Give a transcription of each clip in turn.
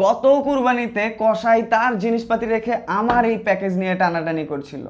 গত কুরবানিতে কসাই তার জিনিসপাতি রেখে আমার এই প্যাকেজ নিয়ে টানাটানি করছিল।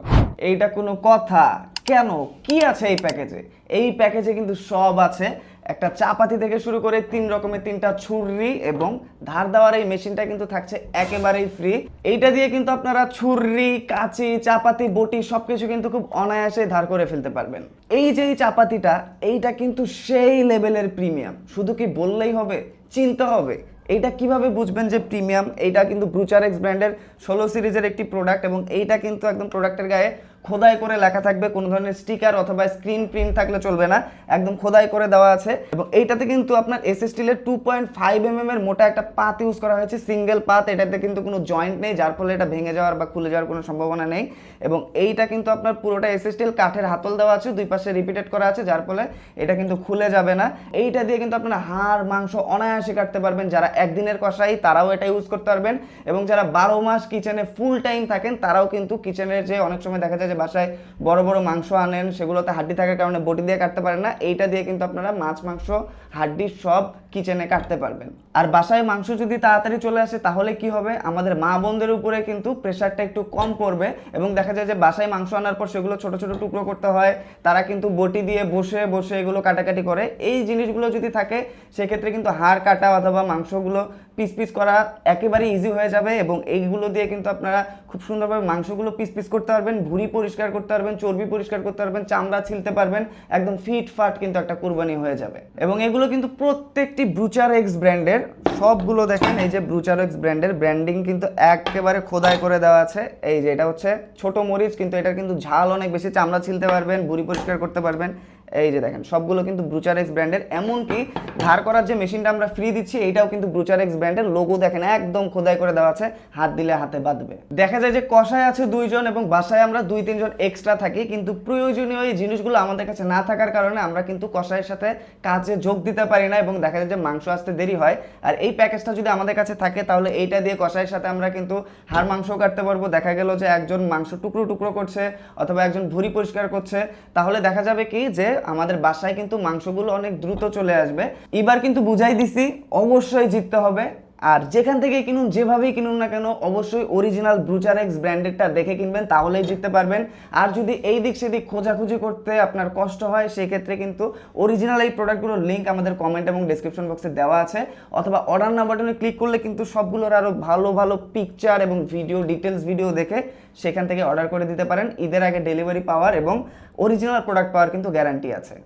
এইটা কোনো কথা। কেন? কি আছে এই প্যাকেজে এই প্যাকেজে কিন্তু সব আছে। একটা চাপাতি থেকে শুরু করে তিন রকমের তিনটা ছুরি এবং ধার দেওয়ার এই মেশিনটা কিন্তু থাকছে একেবারেই ফ্রি এইটা দিয়ে কিন্তু আপনারা ছুরি, কাঁচি, চাপাতি, বটি সবকিছু কিন্তু খুব অনায়াসে ধার করে ফেলতে পারবেন। এই যে এই চাপাতিটা, এইটা কিন্তু সেই লেভেলের প্রিমিয়াম শুধু কি বললেই হবে? চিনতে হবে। এইটা কীভাবে বুঝবেন যে প্রিমিয়াম? এইটা কিন্তু ব্রুচার এক্স ব্র্যান্ডের ষোলো সিরিজের একটি প্রোডাক্ট এবং এইটা কিন্তু একদম প্রোডাক্টের গায়ে খোদাই করে লেখা থাকবে, কোনো ধরনের স্টিকার অথবা স্ক্রিন প্রিন্ট থাকলে চলবে না। একদম খোদাই করে দেওয়া আছে। এবং এইটাতে কিন্তু আপনার এস এস স্টিলের টু পয়েন্ট ফাইভ এম এর মোটা একটা পাত ইউজ করা হয়েছে সিঙ্গেল পাত। এটাতে কিন্তু কোনো জয়েন্ট নেই, যার ফলে এটা ভেঙে যাওয়ার বা খুলে যাওয়ার কোনো সম্ভাবনা নেই। এবং এইটা কিন্তু আপনার পুরোটা এস এস স্টিল কাঠের হাতল দেওয়া আছে, দুই পাশে রিপিটেড করা আছে, যার ফলে এটা কিন্তু খুলে যাবে না। এইটা দিয়ে কিন্তু আপনার হাড়, মাংস অনায়াসে কাটতে পারবেন। যারা একদিনের কষাই, তারাও এটা ইউজ করতে পারবেন। এবং যারা বারো মাস কিচেনে ফুল টাইম থাকেন, তারাও কিন্তু কিচেনের যে অনেক সময় দেখা যায় যে বাসায় বড় বড় মাংস আনেন, সেগুলোতে হাড্ডি থাকার কারণে বটি দিয়ে কাটতে পারেন না, এইটা দিয়ে কিন্তু আপনারা মাছ, মাংস, হাড্ডি সব কিচেনে কাটতে পারবেন। আর বাসায় মাংস যদি তাড়াতাড়ি চলে আসে, তাহলে কি হবে? আমাদের মা বোনদের উপরে কিন্তু প্রেশারটা একটু কম পড়বে এবং দেখা যায় যে বাসায় মাংস আনার পর সেগুলো ছোট ছোট টুকরো করতে হয়, তারা কিন্তু বটি দিয়ে বসে বসে এগুলো কাটাকাটি করে। এই জিনিসগুলো যদি থাকে, সেক্ষেত্রে কিন্তু হাড় কাটা অথবা মাংসগুলো পিস পিস করা একেবারে ইজি হয়ে যাবে এবং এইগুলো দিয়ে কিন্তু আপনারা খুব সুন্দরভাবে মাংসগুলো পিস পিস করতে পারবেন। ভুঁড়ি পরিষ্কার করতে পারবেন, চর্বি পরিষ্কার করতে পারবেন, চামড়া ছিলতে পারবেন, একদম ফিট ফাট কিন্তু একটা কুরবানি হয়ে যাবে। এবং এগুলো কিন্তু প্রত্যেকটি ব্রুচার এক্স ব্র্যান্ডের, সবগুলো দেখেন এই যে ব্রুচার এক্স ব্র্যান্ডের, ব্র্যান্ডিং কিন্তু একেবারে খোদাই করে দেওয়া আছে। এই যে এটা হচ্ছে ছোট মরিচ, কিন্তু এটার কিন্তু ঝাল অনেক বেশি, চামড়া ছিলতে পারবেন, বুড়ি পরিষ্কার করতে পারবেন। এই যে দেখেন, সবগুলো কিন্তু ব্রুচার এক্স ব্র্যান্ডের এমনকি ধার করার যে মেশিনটা আমরা ফ্রি দিচ্ছি, এইটাও কিন্তু ব্রুচার এক্স ব্র্যান্ডের লোগো দেখেন, একদম খোদাই করে দেওয়া আছে। হাত দিলে হাতে বাঁধবে। দেখা যায় যে কষায় আছে দুইজন এবং বাসায় আমরা দুই, তিনজন এক্সট্রা থাকি, কিন্তু প্রয়োজনীয় এই জিনিসগুলো আমাদের কাছে না থাকার কারণে আমরা কিন্তু কষাইয়ের সাথে কাজে যোগ দিতে পারি না এবং দেখা যায় যে মাংস আসতে দেরি হয়। আর এই প্যাকেজটা যদি আমাদের কাছে থাকে, তাহলে এইটা দিয়ে কষাইয়ের সাথে আমরা কিন্তু হাড় মাংস কাটতে পারব। দেখা গেল যে একজন মাংস টুকরো টুকরো করছে অথবা একজন ভুঁড়ি পরিষ্কার করছে। তাহলে দেখা যাবে কি যে আমাদের বাসায় কিন্তু মাংসগুলো অনেক দ্রুত চলে আসবে। এবার কিন্তু বুঝাই দিছি, অবশ্যই জিততে হবে। আর যেখান থেকে কিনুন, যেভাবেই কিনুন না কেন, অবশ্যই অরিজিনাল ব্রুচার এক্স ব্র্যান্ডেডটা দেখে কিনবেন, তাহলেই জিততে পারবেন। আর যদি এই দিক সেদিক খোঁজাখুঁজি করতে আপনার কষ্ট হয়, সেক্ষেত্রে কিন্তু অরিজিনাল এই প্রোডাক্টগুলোর লিঙ্ক আমাদের কমেন্ট এবং ডিসক্রিপশন বক্সে দেওয়া আছে। অথবা অর্ডার না বাটনে ক্লিক করলে কিন্তু সবগুলোর আরও ভালো ভালো পিকচার এবং ভিডিও ডিটেলস ভিডিও দেখে সেখান থেকে অর্ডার করে দিতে পারেন। ঈদের আগে ডেলিভারি পাওয়ার এবং অরিজিনাল প্রোডাক্ট পাওয়ার কিন্তু গ্যারান্টি আছে।